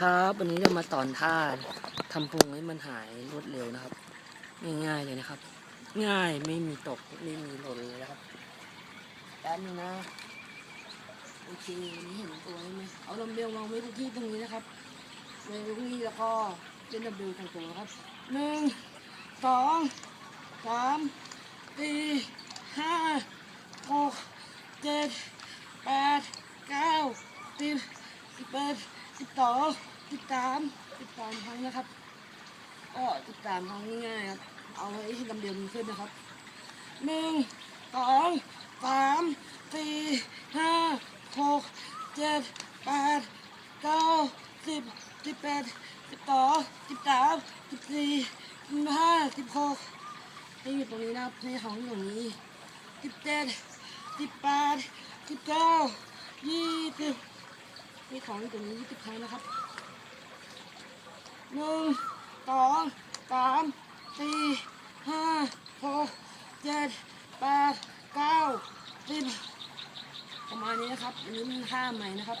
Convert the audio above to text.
ครับวันนี้เรามาสอนท่าทำพุงให้มันหายรวดเร็วนะครับ ง่ายๆเลยนะครับ ง่ายไม่มีตกไม่มีหล่นเลยนะครับแป๊บนึงนะโอเคนนี้เห็นตัวนี้ไหมเอาลำเบลวางไว้ที่ตรงนี้นะครับไว้ตรงนี้แล้วก็เล่นดับเบลตรงๆนะครับหนึ่งสองสามสี่ห้าหกเจ็ดแปดเก้าสิบสิบเอ็ด สองสิบสามสิบสามครั้งนะครับ ก็สิบสามครั้งง่ายๆครับ เอาไว้ให้ลำเดียวมันขึ้นนะครับหนึ่งสองสามสี่ห้าหกเจ็ดแปดเก้าสิบสิบแปดสิบสองสิบสามสิบสี่สิบห้าสิบหกให้อยู่ตรงนี้นะครับให้ของอยู่ตรงนี้สิบเจ็ดสิบแปดสิบเก้า ให้ของตรงนี้ยี่สิบครั้งนะครับหนึ่งสองสามสี่ห้าหกเจ็ดแปดเก้าสิบประมาณนี้นะครับอันนี้ห้าใหม่นะครับ